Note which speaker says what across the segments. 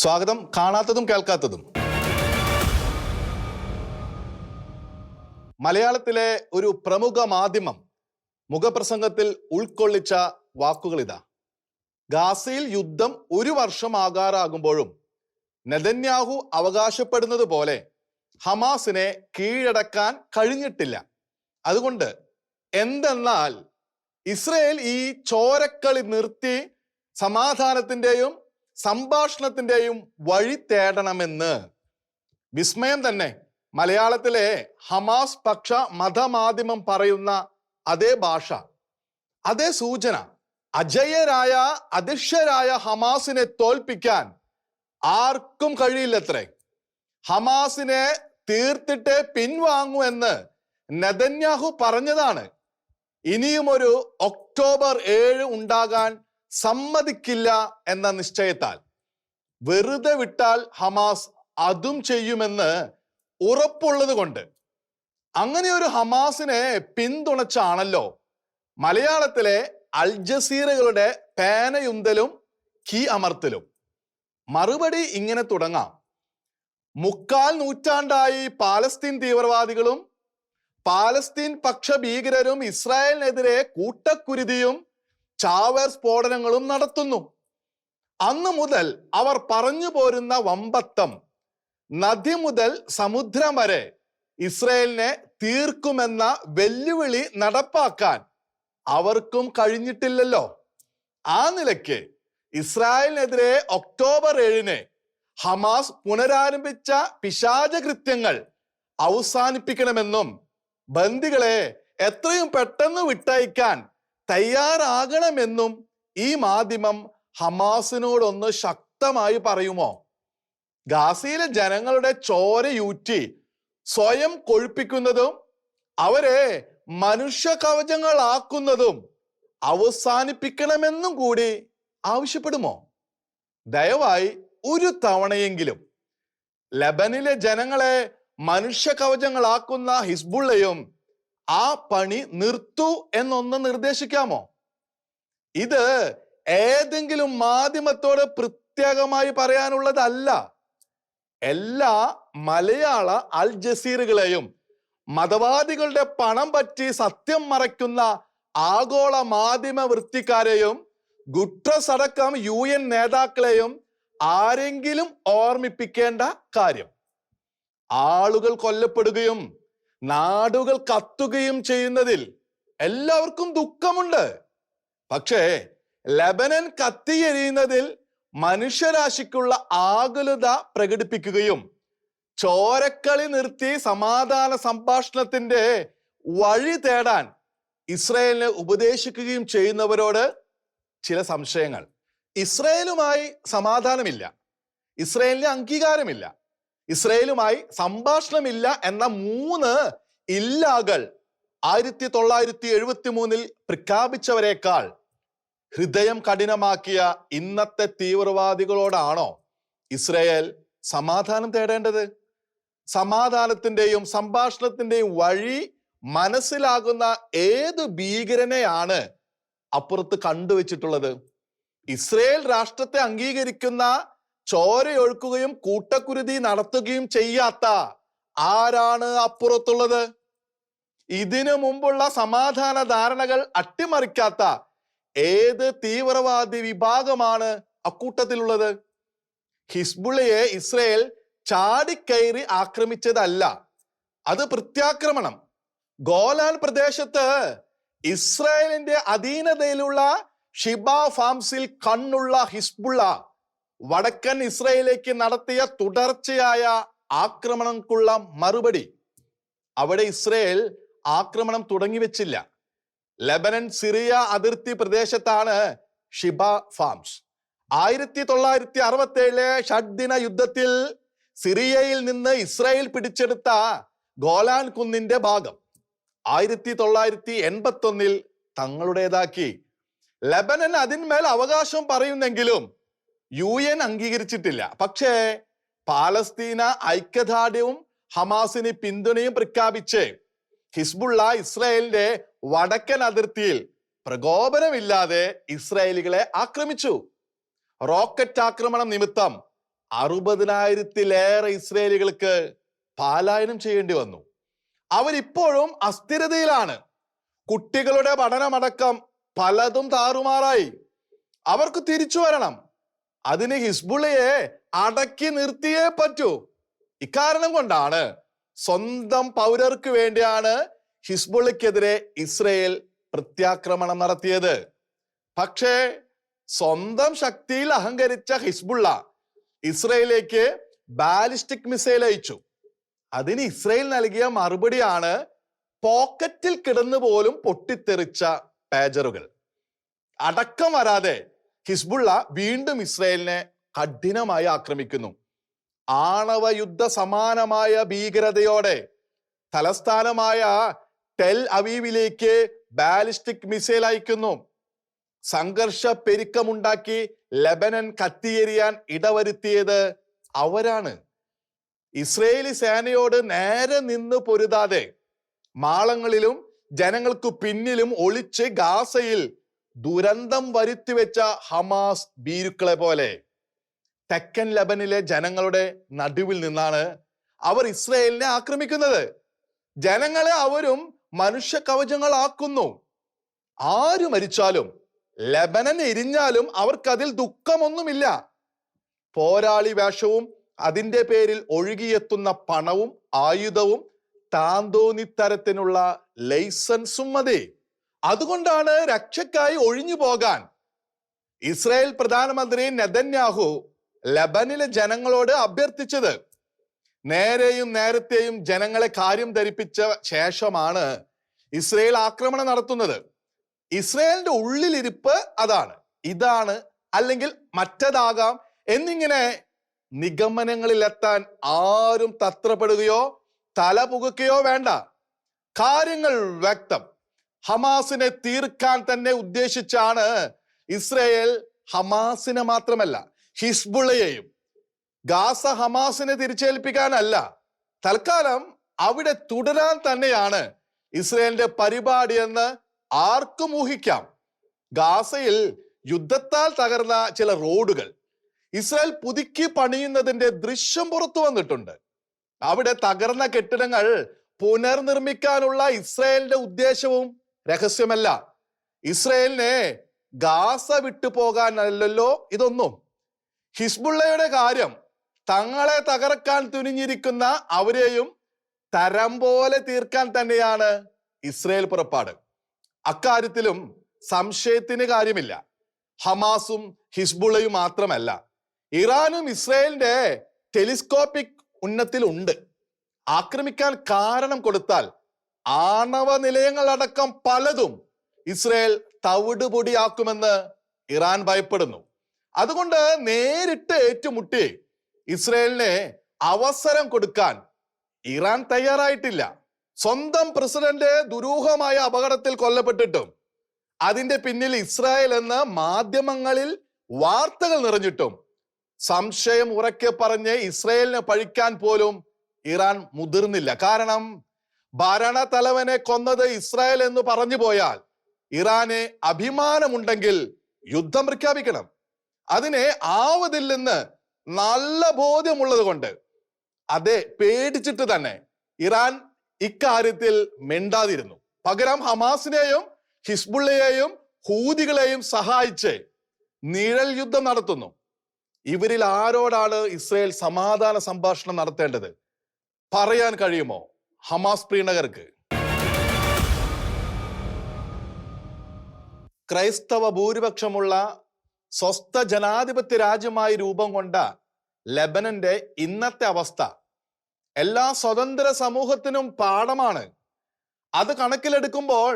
Speaker 1: സ്വാഗതം. കാണാത്തതും കേൾക്കാത്തതും. മലയാളത്തിലെ ഒരു പ്രമുഖ മാധ്യമം മുഖപ്രസംഗത്തിൽ ഉൾക്കൊള്ളിച്ച വാക്കുകളിതാ. ഗാസയിൽ യുദ്ധം ഒരു വർഷം ആകാറാകുമ്പോഴും നെതന്യാഹു അവകാശപ്പെടുന്നത് പോലെ ഹമാസിനെ കീഴടക്കാൻ കഴിഞ്ഞിട്ടില്ല. അതുകൊണ്ട് എന്തെന്നാൽ ഇസ്രയേൽ ഈ ചോരക്കളി നിർത്തി സമാധാനത്തിന്റെയും സംഭാഷണത്തിന്റെയും വഴി തേടണമെന്ന് വിസ്മയം തന്നെ മലയാളത്തിലെ ഹമാസ് പക്ഷ മതമാധ്യമം പറയുന്ന അതേ ഭാഷ അതേ സൂചന അജയരായ അദൃശ്യരായ ഹമാസിനെ തോൽപ്പിക്കാൻ ആർക്കും കഴിയില്ലത്രേ. ഹമാസിനെ തീർത്തിട്ട് പിൻവാങ്ങൂ എന്ന് നദന്യാഹു പറഞ്ഞതാണ്. ഇനിയും ഒരു ഒക്ടോബർ ഏഴ് ഉണ്ടാകാൻ സമ്മതിക്കില്ല എന്ന നിശ്ചയത്താൽ. വെറുതെ വിട്ടാൽ ഹമാസ് അതും ചെയ്യുമെന്ന് ഉറപ്പുള്ളത് കൊണ്ട്. അങ്ങനെ ഒരു ഹമാസിനെ പിന്തുണച്ചാണല്ലോ മലയാളത്തിലെ അൽ ജസീറകളുടെ പേനയുന്തലും കീ അമർത്തലും. മറുപടി ഇങ്ങനെ തുടങ്ങാം. മുക്കാൽ നൂറ്റാണ്ടായി പാലസ്തീൻ തീവ്രവാദികളും പാലസ്തീൻ പക്ഷ ഭീകരരും ഇസ്രായേലിനെതിരെ കൂട്ടക്കുരുതിയും ചാവേർ സ്ഫോടനങ്ങളും നടത്തുന്നു. അന്ന് മുതൽ അവർ പറഞ്ഞു പോരുന്ന വമ്പത്തം നദി മുതൽ സമുദ്രം വരെ ഇസ്രയേലിനെ തീർക്കുമെന്ന വെല്ലുവിളി നടപ്പാക്കാൻ അവർക്കും കഴിഞ്ഞിട്ടില്ലല്ലോ. ആ നിലയ്ക്ക് ഇസ്രായേലിനെതിരെ ഒക്ടോബർ ഏഴിന് ഹമാസ് പുനരാരംഭിച്ച പിശാച കൃത്യങ്ങൾ അവസാനിപ്പിക്കണമെന്നും ബന്ദികളെ എത്രയും പെട്ടെന്ന് വിട്ടയക്കാൻ തയ്യാറാകണമെന്നും ഈ മാധ്യമം ഹമാസിനോടൊന്ന് ശക്തമായി പറയുമോ? ഗാസയിലെ ജനങ്ങളുടെ ചോരയൂറ്റി സ്വയം കൊഴുപ്പിക്കുന്നതും അവരെ മനുഷ്യ കവചങ്ങളാക്കുന്നതും അവസാനിപ്പിക്കണമെന്നും കൂടി ആവശ്യപ്പെടുമോ? ദയവായി ഒരു തവണയെങ്കിലും ലബനിലെ ജനങ്ങളെ മനുഷ്യ കവചങ്ങളാക്കുന്ന ഹിസ്ബുള്ളയും ആ പണി നിർത്തു എന്നൊന്ന് നിർദ്ദേശിക്കാമോ? ഇത് ഏതെങ്കിലും മാധ്യമത്തോട് പ്രത്യേകമായി പറയാനുള്ളതല്ല. എല്ലാ മലയാള അൽ ജസീറുകളെയും മതവാദികളുടെ പണം പറ്റി സത്യം മറയ്ക്കുന്ന ആഗോള മാധ്യമ വൃത്തിക്കാരെയും ഗുട്രസ് അടക്കം യു എൻ നേതാക്കളെയും ആരെങ്കിലും ഓർമ്മിപ്പിക്കേണ്ട കാര്യം. ആളുകൾ കൊല്ലപ്പെടുകയും നാടുകൾ കത്തുകയും ചെയ്യുന്നതിൽ എല്ലാവർക്കും ദുഃഖമുണ്ട്. പക്ഷേ ലബനൻ കത്തിയെരിയുന്നതിൽ മനുഷ്യരാശിക്കുള്ള ആകുലത പ്രകടിപ്പിക്കുകയും ചോരക്കളി നിർത്തി സമാധാന സംഭാഷണത്തിന്റെ വഴി തേടാൻ ഇസ്രയേലിനെ ഉപദേശിക്കുകയും ചെയ്യുന്നവരോട് ചില സംശയങ്ങൾ. ഇസ്രയേലുമായി സമാധാനമില്ല. ഇസ്രയേലിന് അംഗീകാരമില്ല. ഇസ്രയേലുമായി സംഭാഷണമില്ല എന്ന മൂന്ന് ഇല്ലാകൾ ആയിരത്തി തൊള്ളായിരത്തി എഴുപത്തി മൂന്നിൽ പ്രഖ്യാപിച്ചവരെക്കാൾ ഹൃദയം കഠിനമാക്കിയ ഇന്നത്തെ തീവ്രവാദികളോടാണോ ഇസ്രയേൽ സമാധാനം തേടേണ്ടത്? സമാധാനത്തിന്റെയും സംഭാഷണത്തിന്റെയും വഴി മനസ്സിലാകുന്ന ഏത് ഭീകരനെയാണ് അപ്പുറത്ത് കണ്ടുവച്ചിട്ടുള്ളത്? ഇസ്രയേൽ രാഷ്ട്രത്തെ അംഗീകരിക്കുന്ന ചോരയൊഴുക്കുകയും കൂട്ടക്കുരുതി നടത്തുകയും ചെയ്യാത്ത ആരാണ് അപ്പുറത്തുള്ളത്? ഇതിനു മുമ്പുള്ള സമാധാന ധാരണകൾ അട്ടിമറിക്കാത്ത ഏത് തീവ്രവാദി വിഭാഗമാണ് അക്കൂട്ടത്തിലുള്ളത്? ഹിസ്ബുള്ളയെ ഇസ്രയേൽ ചാടിക്കയറി ആക്രമിച്ചതല്ല. അത് പ്രത്യാക്രമണം. ഗോലാൻ പ്രദേശത്ത് ഇസ്രായേലിന്റെ അധീനതയിലുള്ള ഷിബ ഫാംസിൽ കണ്ണുള്ള ഹിസ്ബുള്ള വടക്കൻ ഇസ്രയേലിലേക്ക് നടത്തിയ തുടർച്ചയായ ആക്രമണങ്ങൾക്കുള്ള മറുപടി. അവിടെ ഇസ്രയേൽ ആക്രമണം തുടങ്ങി വെച്ചില്ല. ലബനൻ സിറിയ അതിർത്തി പ്രദേശത്താണ് ഷിബ ഫാംസ്. ആയിരത്തി തൊള്ളായിരത്തി അറുപത്തി ഏഴിലെ ഷഡ്ദിന യുദ്ധത്തിൽ സിറിയയിൽ നിന്ന് ഇസ്രായേൽ പിടിച്ചെടുത്ത ഗോലാൻ കുന്നിന്റെ ഭാഗം ആയിരത്തി തൊള്ളായിരത്തി എൺപത്തി ഒന്നിൽ തങ്ങളുടേതാക്കി. ലെബനൻ അതിന്മേൽ അവകാശം പറയുന്നെങ്കിലും യു എൻ അംഗീകരിച്ചിട്ടില്ല. പക്ഷേ പാലസ്തീന ഐക്യദാർഢ്യവും ഹമാസിന് പിന്തുണയും പ്രഖ്യാപിച്ച് ഹിസ്ബുള്ള ഇസ്രായേലിന്റെ വടക്കൻ അതിർത്തിയിൽ പ്രകോപനമില്ലാതെ ഇസ്രായേലികളെ ആക്രമിച്ചു. റോക്കറ്റ് ആക്രമണം നിമിത്തം അറുപതിനായിരത്തിലേറെ ഇസ്രായേലികൾക്ക് പാലായനം ചെയ്യേണ്ടി വന്നു. അവരിപ്പോഴും അസ്ഥിരതയിലാണ്. കുട്ടികളുടെ പഠനമടക്കം പലതും താറുമാറായി. അവർക്ക് തിരിച്ചു വരണം. അതിന് ഹിസ്ബുള്ളയെ അടക്കി നിർത്തിയേ പറ്റൂ. ഇക്കാരണം കൊണ്ടാണ് സ്വന്തം പൗരർക്ക് വേണ്ടിയാണ് ഹിസ്ബുളയ്ക്കെതിരെ ഇസ്രയേൽ പ്രത്യാക്രമണം നടത്തിയത്. പക്ഷേ സ്വന്തം ശക്തിയിൽ അഹങ്കരിച്ച ഹിസ്ബുള്ള ഇസ്രയേലിലേക്ക് ബാലിസ്റ്റിക് മിസൈൽ അയച്ചു. അതിന് ഇസ്രയേൽ നൽകിയ മറുപടിയാണ് പോക്കറ്റിൽ കിടന്നു പോലും പൊട്ടിത്തെറിച്ച പേജറുകൾ അടക്കം വരാതെ ഹിസ്ബുള്ള വീണ്ടും ഇസ്രയേലിനെ കഠിനമായി ആക്രമിക്കുന്നു. ആണവ യുദ്ധ സമാനമായ ഭീകരതയോടെ തലസ്ഥാനമായ ടെൽ അവീവിലേക്ക് ബാലിസ്റ്റിക് മിസൈൽ അയക്കുന്നു. സംഘർഷ പെരുക്കമുണ്ടാക്കി ലബനൻ കത്തിയേരിയാൻ ഇടവരുത്തിയത് അവരാണ്. ഇസ്രയേലി സേനയോട് നേരെ നിന്ന് പൊരുതാതെ മാളങ്ങളിലും ജനങ്ങൾക്ക് പിന്നിലും ഒളിച്ച് ഗാസയിൽ ദുരന്തം വരുത്തിവെച്ച ഹമാസ് ഭീരുക്കളെ പോലെ തെക്കൻ ലബനിലെ ജനങ്ങളുടെ നടുവിൽ നിന്നാണ് അവർ ഇസ്രയേലിനെ ആക്രമിക്കുന്നത്. ജനങ്ങളെ അവരും മനുഷ്യ കവചങ്ങളാക്കുന്നു ആര് മരിച്ചാലും ലബനൻ എരിഞ്ഞാലും അവർക്കതിൽ ദുഃഖമൊന്നുമില്ല. പോരാളി വേഷവും അതിന്റെ പേരിൽ ഒഴുകിയെത്തുന്ന പണവും ആയുധവും താന്തോന്നിത്തരത്തിനുള്ള ലൈസൻസും മതി. അതുകൊണ്ടാണ് രക്ഷയ്ക്കായി ഒഴിഞ്ഞു പോകാൻ. ഇസ്രായേൽ പ്രധാനമന്ത്രി നെതന്യാഹു ലബനിലെ ജനങ്ങളോട് അഭ്യർത്ഥിച്ചത്. നേരെയും നേരത്തെയും ജനങ്ങളെ കാര്യം ധരിപ്പിച്ച ശേഷമാണ് ഇസ്രയേൽ ആക്രമണം നടത്തുന്നത്. ഇസ്രയേലിന്റെ ഉള്ളിലിരിപ്പ് അതാണ്. ഇതാണ് അല്ലെങ്കിൽ മറ്റതാകാം എന്നിങ്ങനെ നിഗമനങ്ങളിലെത്താൻ ആരും തത്രപ്പെടുകയോ തല വേണ്ട. കാര്യങ്ങൾ വ്യക്തം. ഹമാസിനെ തീർക്കാൻ തന്നെ ഉദ്ദേശിച്ചാണ് ഇസ്രയേൽ ഹമാസിനെ മാത്രമല്ല ഹിസ്ബുള്ളയെയും ഗാസ ഹമാസിനെ തിരിച്ചേൽപ്പിക്കാനല്ല. തൽക്കാലം അവിടെ തുടരാൻ തന്നെയാണ് ഇസ്രയേലിന്റെ പരിപാടി എന്ന് ആർക്കും ഊഹിക്കാം. ഗാസയിൽ യുദ്ധത്താൽ തകർന്ന ചില റോഡുകൾ ഇസ്രായേൽ പുതുക്കി പണിയുന്നതിന്റെ ദൃശ്യം പുറത്തു വന്നിട്ടുണ്ട്. അവിടെ തകർന്ന കെട്ടിടങ്ങൾ പുനർനിർമ്മിക്കാനുള്ള ഇസ്രായേലിന്റെ ഉദ്ദേശവും രഹസ്യമല്ല. ഇസ്രയേലിനെ ഗാസ വിട്ടു പോകാനല്ലല്ലോ ഇതൊന്നും. ഹിസ്ബുള്ളയുടെ കാര്യം തങ്ങളെ തകർക്കാൻ തുനിഞ്ഞിരിക്കുന്ന അവരെയും തരം പോലെ തീർക്കാൻ തന്നെയാണ് ഇസ്രയേൽ പുറപ്പാട്. അക്കാര്യത്തിലും സംശയത്തിന് കാര്യമില്ല. ഹമാസും ഹിസ്ബുള്ളയും മാത്രമല്ല. ഇറാനും ഇസ്രയേലിന്റെ ടെലിസ്കോപ്പിക് ഉന്നത്തിലുണ്ട്. ആക്രമിക്കാൻ കാരണം കൊടുത്താൽ ആണവ നിലയങ്ങളടക്കം പലതും ഇസ്രയേൽ തവിട് പൊടിയാക്കുമെന്ന് ഇറാൻ ഭയപ്പെടുന്നു. അതുകൊണ്ട് നേരിട്ട് ഏറ്റുമുട്ടി ഇസ്രയേലിനെ അവസരം കൊടുക്കാൻ ഇറാൻ തയ്യാറായിട്ടില്ല. സ്വന്തം പ്രസിഡന്റ് ദുരൂഹമായ അപകടത്തിൽ കൊല്ലപ്പെട്ടിട്ടും അതിന്റെ പിന്നിൽ ഇസ്രായേൽ എന്ന് മാധ്യമങ്ങളിൽ വാർത്തകൾ നിറഞ്ഞിട്ടും സംശയം ഉറക്കെ പറഞ്ഞ് ഇസ്രയേലിനെ പഴിക്കാൻ പോലും ഇറാൻ മുതിർന്നില്ല. കാരണം ഭരണതലവനെ കൊന്നത് ഇസ്രായേൽ എന്ന് പറഞ്ഞു പോയാൽ ഇറാന് അഭിമാനമുണ്ടെങ്കിൽ യുദ്ധം പ്രഖ്യാപിക്കണം. അതിനെ ആവതില്ലെന്ന് നല്ല ബോധ്യമുള്ളത് കൊണ്ട് അതെ പേടിച്ചിട്ട് തന്നെ ഇറാൻ ഇക്കാര്യത്തിൽ മിണ്ടാതിരുന്നു. പകരം ഹമാസിനെയും ഹിസ്ബുള്ളയെയും ഹൂദികളെയും സഹായിച്ച് നിഴൽ യുദ്ധം നടത്തുന്നു. ഇവരിൽ ആരോടാണ് ഇസ്രയേൽ സമാധാന സംഭാഷണം നടത്തേണ്ടത്? പറയാൻ കഴിയുമോ? ഹമാസ് പ്രീണകർക്ക്. ക്രൈസ്തവ ഭൂരിപക്ഷമുള്ള സ്വസ്ഥ ജനാധിപത്യ രാജ്യമായി രൂപം കൊണ്ട ലബനന്റെ ഇന്നത്തെ അവസ്ഥ എല്ലാ സ്വതന്ത്ര സമൂഹത്തിനും പാഠമാണ്. അത് കണക്കിലെടുക്കുമ്പോൾ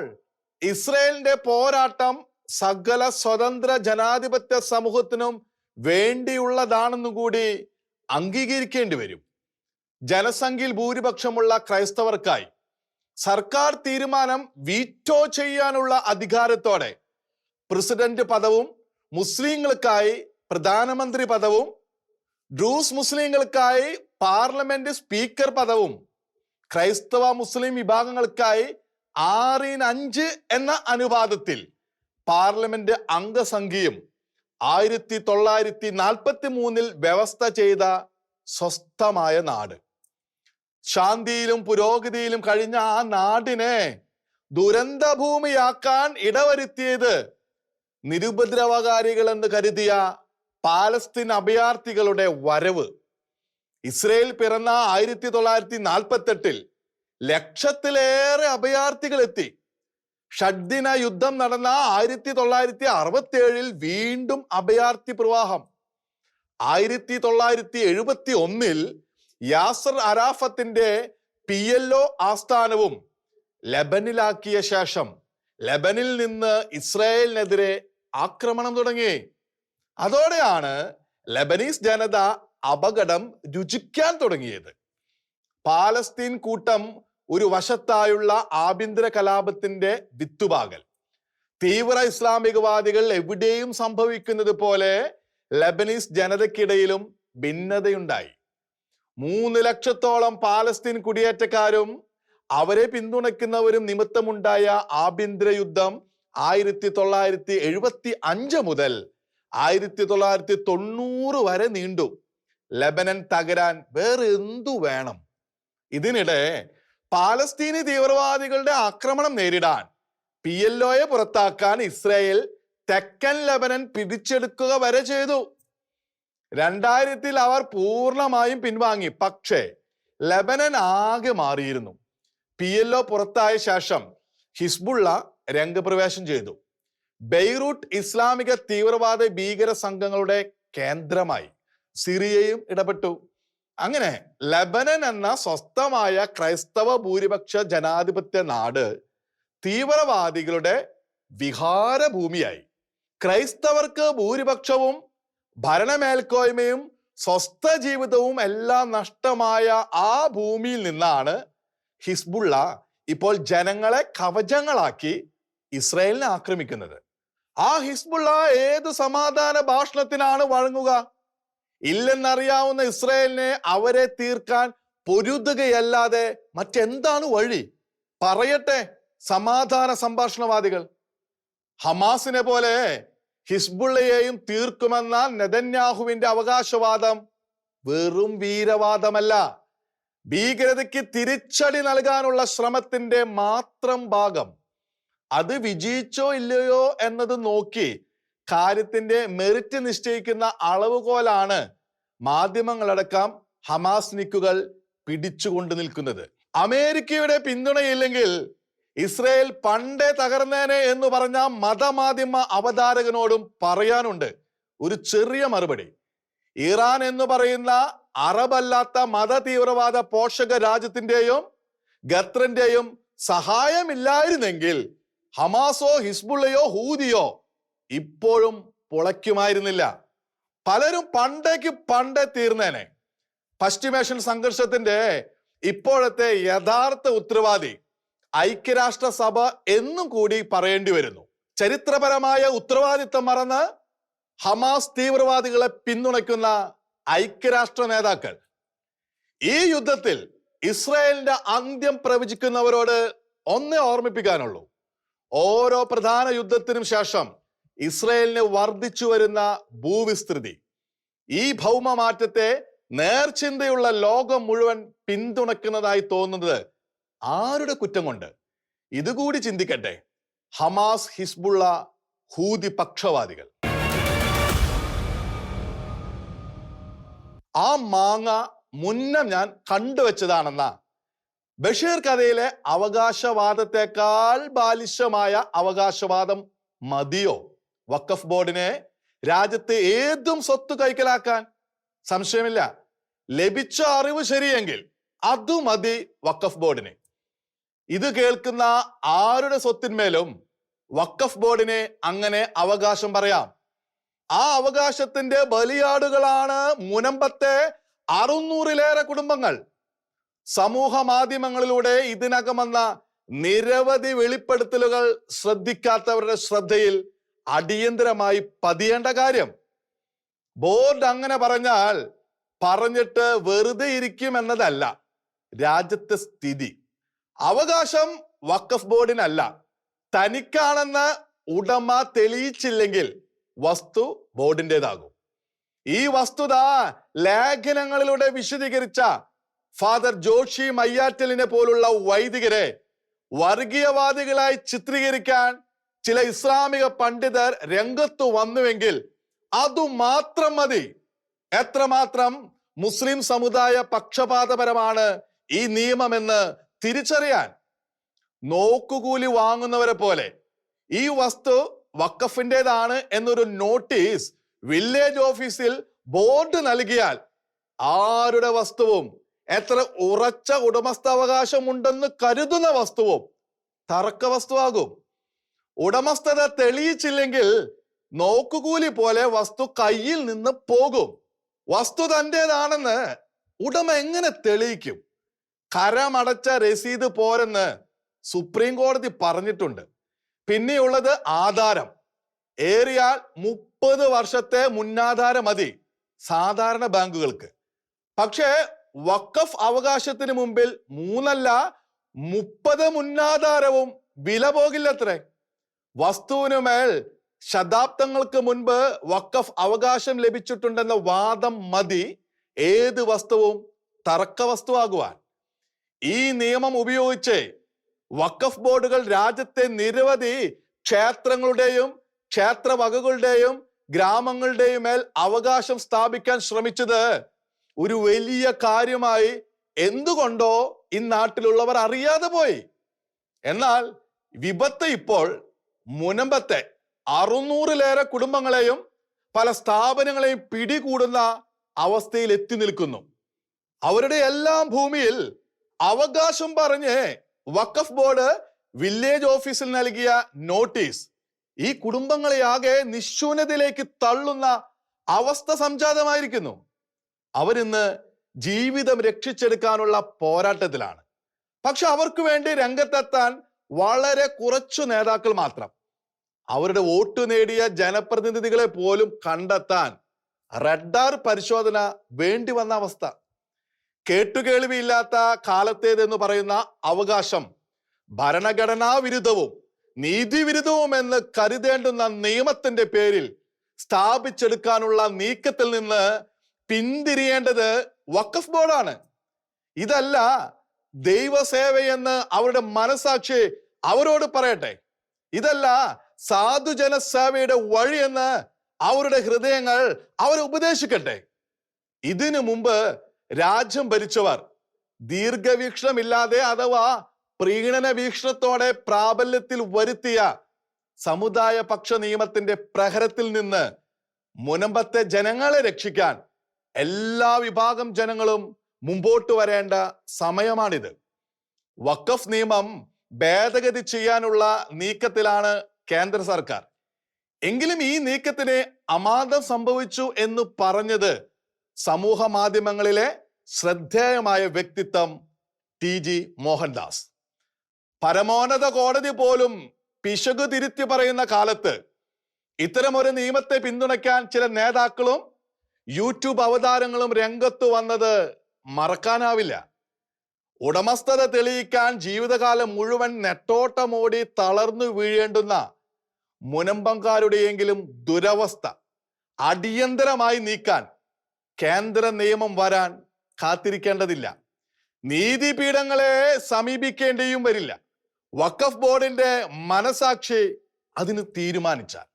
Speaker 1: ഇസ്രയേലിന്റെ പോരാട്ടം സകല സ്വതന്ത്ര ജനാധിപത്യ സമൂഹത്തിനും വേണ്ടിയുള്ളതാണെന്നു കൂടി അംഗീകരിക്കേണ്ടി വരും. ജനസംഖ്യയിൽ ഭൂരിപക്ഷമുള്ള ക്രൈസ്തവർക്കായി സർക്കാർ തീരുമാനം വീറ്റോ ചെയ്യാനുള്ള അധികാരത്തോടെ പ്രസിഡന്റ് പദവും മുസ്ലിങ്ങൾക്കായി പ്രധാനമന്ത്രി പദവും ഡ്രൂസ് മുസ്ലിങ്ങൾക്കായി പാർലമെന്റ് സ്പീക്കർ പദവും ക്രൈസ്തവ മുസ്ലിം വിഭാഗങ്ങൾക്കായി ആറിന് അഞ്ച് എന്ന അനുപാതത്തിൽ പാർലമെന്റ് അംഗസംഖ്യയും ആയിരത്തി തൊള്ളായിരത്തി നാൽപ്പത്തി മൂന്നിൽ വ്യവസ്ഥ ചെയ്ത സ്വസ്ഥമായ നാട്. ശാന്തിയിലും പുരോഗതിയിലും കഴിഞ്ഞ ആ നാടിനെ ദുരന്തഭൂമിയാക്കാൻ ഇടവരുത്തിയത് നിരുപദ്രവകാരികൾ എന്ന് കരുതിയ പാലസ്തീൻ അഭയാർത്ഥികളുടെ വരവ്. ഇസ്രയേൽ പിറന്ന ആയിരത്തി തൊള്ളായിരത്തി നാൽപ്പത്തി എട്ടിൽ ലക്ഷത്തിലേറെ അഭയാർത്ഥികൾ എത്തി. ഷഡ്ദിന യുദ്ധം നടന്ന ആയിരത്തി തൊള്ളായിരത്തി അറുപത്തി ഏഴിൽ വീണ്ടും അഭയാർത്ഥി പ്രവാഹം. ആയിരത്തി തൊള്ളായിരത്തി എഴുപത്തി ഒന്നിൽ യാസർ അറാഫത്തിന്റെ പി എൽ ഒ ആസ്ഥാനവും ലബനിലാക്കിയ ശേഷം ലബനിൽ നിന്ന് ഇസ്രായേലിനെതിരെ ആക്രമണം തുടങ്ങി. അതോടെയാണ് ലബനീസ് ജനത അപകടം രുചിക്കാൻ തുടങ്ങിയത്. പാലസ്തീൻ കൂട്ടം ഒരു വശത്തായുള്ള ആഭ്യന്തര കലാപത്തിന്റെ വിത്തുപാകൽ. തീവ്ര ഇസ്ലാമികവാദികൾ എവിടെയും സംഭവിക്കുന്നത് പോലെ ലബനീസ് ജനതയ്ക്കിടയിലും ഭിന്നതയുണ്ടായി. മൂന്ന് ലക്ഷത്തോളം പാലസ്തീൻ കുടിയേറ്റക്കാരും അവരെ പിന്തുണയ്ക്കുന്നവരും നിമിത്തമുണ്ടായ ആഭ്യന്തര യുദ്ധം ആയിരത്തി തൊള്ളായിരത്തി എഴുപത്തി അഞ്ച് മുതൽ ആയിരത്തി തൊള്ളായിരത്തി തൊണ്ണൂറ് വരെ നീണ്ടു. ലബനൻ തകരാൻ വേറെ എന്തു വേണം? ഇതിനിടെ പാലസ്തീനി തീവ്രവാദികളുടെ ആക്രമണം നേരിടാൻ പി എൽ ഒയെ പുറത്താക്കാൻ ഇസ്രായേൽ തെക്കൻ ലബനൻ പിടിച്ചെടുക്കുക വരെ ചെയ്തു. രണ്ടായിരത്തിൽ അവർ പൂർണമായും പിൻവാങ്ങി. പക്ഷേ ലബനൻ ആകെ മാറിയിരുന്നു. പി എൽ ഒ പുറത്തായ ശേഷം ഹിസ്ബുള്ള രംഗപ്രവേശം ചെയ്തു. ബെയ്റൂട്ട് ഇസ്ലാമിക തീവ്രവാദ ഭീകര സംഘങ്ങളുടെ കേന്ദ്രമായി സിറിയയും ഇടപെട്ടു. അങ്ങനെ ലബനൻ എന്ന സ്വസ്ഥമായ ക്രൈസ്തവ ഭൂരിപക്ഷ ജനാധിപത്യ നാട് തീവ്രവാദികളുടെ വിഹാരഭൂമിയായി. ക്രൈസ്തവർക്ക് ഭൂരിപക്ഷവും ഭരണമേൽക്കോയ്മയും സ്വസ്ഥ ജീവിതവും എല്ലാം നഷ്ടമായ ആ ഭൂമിയിൽ നിന്നാണ് ഹിസ്ബുള്ള ഇപ്പോൾ ജനങ്ങളെ കവചങ്ങളാക്കി ഇസ്രയേലിനെ ആക്രമിക്കുന്നത്. ആ ഹിസ്ബുള്ള ഏത് സമാധാന ഭാഷണത്തിനാണ് വഴങ്ങുക? ഇല്ലെന്നറിയാവുന്ന ഇസ്രയേലിനെ അവരെ തീർക്കാൻ പൊരുതുകയല്ലാതെ മറ്റെന്താണ് വഴി? പറയട്ടെ സമാധാന സംഭാഷണവാദികൾ. ഹമാസിനെ പോലെ ഹിസ്ബുള്ളയെയും തീർക്കുമെന്ന നെതന്യാഹുവിന്റെ അവകാശവാദം വെറും വീരവാദമല്ല. ഭീകരതയ്ക്ക് തിരിച്ചടി നൽകാനുള്ള ശ്രമത്തിന്റെ മാത്രം ഭാഗം. അത് വിജയിച്ചോ ഇല്ലയോ എന്നത് നോക്കി കാര്യത്തിന്റെ മെറിറ്റ് നിശ്ചയിക്കുന്ന അളവുകോലാണ് മാധ്യമങ്ങളടക്കം ഹമാസ് നിക്കുകൾ പിടിച്ചുകൊണ്ട് നിൽക്കുന്നത്. അമേരിക്കയുടെ പിന്തുണയില്ലെങ്കിൽ ഇസ്രയേൽ പണ്ടേ തകർന്നേനെ എന്ന് പറഞ്ഞ മതമാധ്യമ അവതാരകനോടും പറയാനുണ്ട്. ഒരു ചെറിയ മറുപടി. ഇറാൻ എന്ന് പറയുന്ന അറബല്ലാത്ത മത തീവ്രവാദ പോഷക രാജ്യത്തിന്റെയും ഖത്തറിന്റെയും സഹായമില്ലായിരുന്നെങ്കിൽ ഹമാസോ ഹിസ്ബുള്ളയോ ഹൂദിയോ ഇപ്പോഴും പൊളയ്ക്കുമായിരുന്നില്ല. പലരും പണ്ടേക്ക് പണ്ടേ തീർന്നേനെ. പശ്ചിമേഷ്യൻ സംഘർഷത്തിന്റെ ഇപ്പോഴത്തെ യഥാർത്ഥ ഉത്തരവാദി ഐക്യരാഷ്ട്ര സഭ എന്നും കൂടി പറയേണ്ടി വരുന്നു. ചരിത്രപരമായ ഉത്തരവാദിത്തം മറന്ന് ഹമാസ് തീവ്രവാദികളെ പിന്തുണയ്ക്കുന്ന ഐക്യരാഷ്ട്ര നേതാക്കൾ. ഈ യുദ്ധത്തിൽ ഇസ്രായേലിന്റെ അന്ത്യം പ്രവചിക്കുന്നവരോട് ഒന്നേ ഓർമ്മിപ്പിക്കാനുള്ളൂ. ഓരോ പ്രധാന യുദ്ധത്തിനും ശേഷം ഇസ്രയേലിന് വർദ്ധിച്ചു വരുന്ന ഭൂവിസ്തൃതി. ഈ ഭൗമമാറ്റത്തെ നേർചിന്തയുള്ള ലോകം മുഴുവൻ പിന്തുണയ്ക്കുന്നതായി തോന്നുന്നത് ആരുടെ കുറ്റം കൊണ്ട്? ഇതുകൂടി ചിന്തിക്കട്ടെ. ഹമാസ് ഹിസ്ബുള്ള ഹൂതി പക്ഷവാദികൾ. ആ മാങ്ങ മുന്നം ഞാൻ കണ്ടുവച്ചതാണെന്ന ബഷീർ കഥയിലെ അവകാശവാദത്തെക്കാൾ ബാലിശമായ അവകാശവാദം മതിയോ? വഖഫ് ബോർഡിനെ രാജ്യത്തെ ഏതും സ്വത്ത് കൈക്കലാക്കാൻ സംശയമില്ല. ലഭിച്ച അറിവ് ശരിയെങ്കിൽ അതു മതി വഖഫ് ബോർഡിന്. ഇത് കേൾക്കുന്ന ആരുടെ സ്വത്തിന്മേലും വക്കഫ് ബോർഡിനെ അങ്ങനെ അവകാശം പറയാം. ആ അവകാശത്തിന്റെ ബലിയാടുകളാണ് മുനമ്പത്തെ അറുന്നൂറിലേറെ കുടുംബങ്ങൾ. സമൂഹ മാധ്യമങ്ങളിലൂടെ ഇതിനകം വന്ന നിരവധി വെളിപ്പെടുത്തലുകൾ ശ്രദ്ധിക്കാത്തവരുടെ ശ്രദ്ധയിൽ അടിയന്തരമായി പതിയേണ്ട കാര്യം. ബോർഡ് അങ്ങനെ പറഞ്ഞാൽ പറഞ്ഞിട്ട് വെറുതെ ഇരിക്കും എന്നതല്ല. രാജ്യത്തെ സ്ഥിതി. അവകാശം വഖഫ് ബോർഡിനല്ല. തനിക്കാണെന്ന് ഉടമ തെളിയിച്ചില്ലെങ്കിൽ വസ്തു ബോർഡിന്റെതാകും ഈ വസ്തുത ലേഖനങ്ങളിലൂടെ വിശദീകരിച്ച ഫാദർ ജോഷി മയ്യാറ്റലിനെ പോലുള്ള വൈദികരെ വർഗീയവാദികളായി ചിത്രീകരിക്കാൻ ചില ഇസ്ലാമിക പണ്ഡിതർ രംഗത്തു വന്നുവെങ്കിൽ അതുമാത്രം മതി. എത്രമാത്രം മുസ്ലിം സമുദായ പക്ഷപാതപരമാണ് ഈ നിയമമെന്ന് തിരിച്ചറിയാൻ നോക്കുകൂലി വാങ്ങുന്നവരെ പോലെ ഈ വസ്തു വക്കഫിന്റെതാണ് എന്നൊരു നോട്ടീസ് വില്ലേജ് ഓഫീസിൽ ബോർഡ് നൽകിയാൽ ആരുടെ വസ്തുവും എത്ര ഉറച്ച ഉടമസ്ഥാവകാശമുണ്ടെന്ന് കരുതുന്ന വസ്തുവും തർക്ക വസ്തുവാകും. ഉടമസ്ഥത തെളിയിച്ചില്ലെങ്കിൽ നോക്കുകൂലി പോലെ വസ്തു കയ്യിൽ നിന്ന് പോകും. വസ്തു തന്റെതാണെന്ന് ഉടമ എങ്ങനെ തെളിയിക്കും? കരമടച്ച രസീത് പോരെന്ന് സുപ്രീം കോടതി പറഞ്ഞിട്ടുണ്ട്. പിന്നെയുള്ളത് ആധാരം. ഏറിയാൽ മുപ്പത് വർഷത്തെ മുന്നാധാരം മതി സാധാരണ ബാങ്കുകൾക്ക്. പക്ഷേ വക്കഫ് അവകാശത്തിന് മുമ്പിൽ മൂന്നല്ല മുപ്പത് മുന്നാധാരവും വില പോകില്ലത്രേ വസ്തുവിനുമേൽ ശതാബ്ദങ്ങൾക്ക് മുൻപ് വക്കഫ് അവകാശം ലഭിച്ചിട്ടുണ്ടെന്ന വാദം മതി. ഏത് വസ്തുവും തർക്ക വസ്തുവാകുവാൻ. ഈ നിയമം ഉപയോഗിച്ച് വഖഫ് ബോർഡുകൾ രാജ്യത്തെ നിരവധി ക്ഷേത്രങ്ങളുടെയും ക്ഷേത്രവകകളുടെയും ഗ്രാമങ്ങളുടെയും മേൽ അവകാശം സ്ഥാപിക്കാൻ ശ്രമിച്ചത് ഒരു വലിയ കാര്യമായി എന്തുകൊണ്ടോ ഈ നാട്ടിലുള്ളവർ അറിയാതെ പോയി. എന്നാൽ വിപത്ത് ഇപ്പോൾ മുനമ്പത്തെ അറുന്നൂറിലേറെ കുടുംബങ്ങളെയും പല സ്ഥാപനങ്ങളെയും പിടികൂടുന്ന അവസ്ഥയിൽ എത്തി നിൽക്കുന്നു. അവരുടെ എല്ലാം ഭൂമിയിൽ അവകാശം പറഞ്ഞ് വഖഫ് ബോർഡ് വില്ലേജ് ഓഫീസിൽ നൽകിയ നോട്ടീസ് ഈ കുടുംബങ്ങളെ ആകെ നിശൂന്യതയിലേക്ക് തള്ളുന്ന അവസ്ഥ സംജാതമായിരിക്കുന്നു. അവരിന്ന് ജീവിതം രക്ഷിച്ചെടുക്കാനുള്ള പോരാട്ടത്തിലാണ്. പക്ഷെ അവർക്ക് വേണ്ടി രംഗത്തെത്താൻ വളരെ കുറച്ചു നേതാക്കൾ മാത്രം. അവരുടെ വോട്ട് നേടിയ ജനപ്രതിനിധികളെ പോലും കണ്ടെത്താൻ റഡാർ പരിശോധന വേണ്ടി വന്ന അവസ്ഥ. കേട്ടുകേൾവിയില്ലാത്ത കാലത്തേതെന്ന് പറയുന്ന അവകാശം ഭരണഘടനാ വിരുദ്ധവും നീതിവിരുദ്ധവും എന്ന് കരുതേണ്ടുന്ന നിയമത്തിന്റെ പേരിൽ സ്ഥാപിച്ചെടുക്കാനുള്ള നീക്കത്തിൽ നിന്ന് പിന്തിരിയേണ്ടത് വഖഫ് ബോർഡാണ്. ഇതല്ല ദൈവസേവയെന്ന് അവരുടെ മനസാക്ഷി അവരോട് പറയട്ടെ. ഇതല്ല സാധുജന സേവയുടെ വഴിയെന്ന് അവരുടെ ഹൃദയങ്ങൾ അവരെ ഉപദേശിക്കട്ടെ. ഇതിനു മുമ്പ് രാജ്യം ഭരിച്ചവർ. ദീർഘവീക്ഷണമില്ലാതെ അഥവാ പ്രീണന വീക്ഷണത്തോടെ പ്രാബല്യത്തിൽ വരുത്തിയ സമുദായ പക്ഷ നിയമത്തിന്റെ പ്രഹരത്തിൽ നിന്ന് മുനമ്പത്തെ ജനങ്ങളെ രക്ഷിക്കാൻ എല്ലാ വിഭാഗം ജനങ്ങളും മുമ്പോട്ട് വരേണ്ട സമയമാണിത്. വഖഫ് നിയമം ഭേദഗതി ചെയ്യാനുള്ള നീക്കത്തിലാണ് കേന്ദ്ര സർക്കാർ. എങ്കിലും ഈ നീക്കത്തിന് അമാദം സംഭവിച്ചു എന്ന് പറഞ്ഞത് സമൂഹ മാധ്യമങ്ങളിലെ ശ്രദ്ധേയമായ വ്യക്തിത്വം ടി ജി മോഹൻദാസ്. പരമോന്നത കോടതി പോലും പിശകു തിരുത്തി പറയുന്ന കാലത്ത് ഇത്തരമൊരു നിയമത്തെ പിന്തുണയ്ക്കാൻ ചില നേതാക്കളും യൂട്യൂബ് അവതാരങ്ങളും രംഗത്ത് വന്നത് മറക്കാനാവില്ല. ഉടമസ്ഥത തെളിയിക്കാൻ ജീവിതകാലം മുഴുവൻ നെട്ടോട്ടമോടി തളർന്നു വീഴേണ്ടുന്ന മുനമ്പങ്കാരുടെയെങ്കിലും ദുരവസ്ഥ അടിയന്തരമായി നീക്കാൻ കേന്ദ്ര നിയമം വരാൻ കാത്തിരിക്കേണ്ടതില്ല. നീതിപീഠങ്ങളെ സമീപിക്കേണ്ടിയും വരില്ല. വഖഫ് ബോർഡിന്റെ മനസാക്ഷി അതിന് തീരുമാനിച്ചാൽ.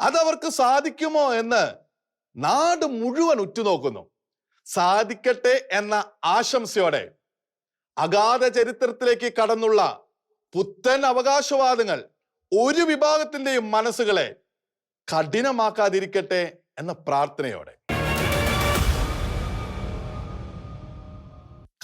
Speaker 1: അതവർക്ക് സാധിക്കുമോ എന്ന് നാട് മുഴുവൻ ഉറ്റുനോക്കുന്നു. സാധിക്കട്ടെ എന്ന ആശംസയോടെ അഗാധ ചരിത്രത്തിലേക്ക് കടന്നുള്ള പുത്തൻ അവകാശവാദങ്ങൾ ഒരു വിഭാഗത്തിന്റെയും മനസ്സുകളെ കഠിനമാക്കാതിരിക്കട്ടെ എന്ന പ്രാർത്ഥനയോടെ.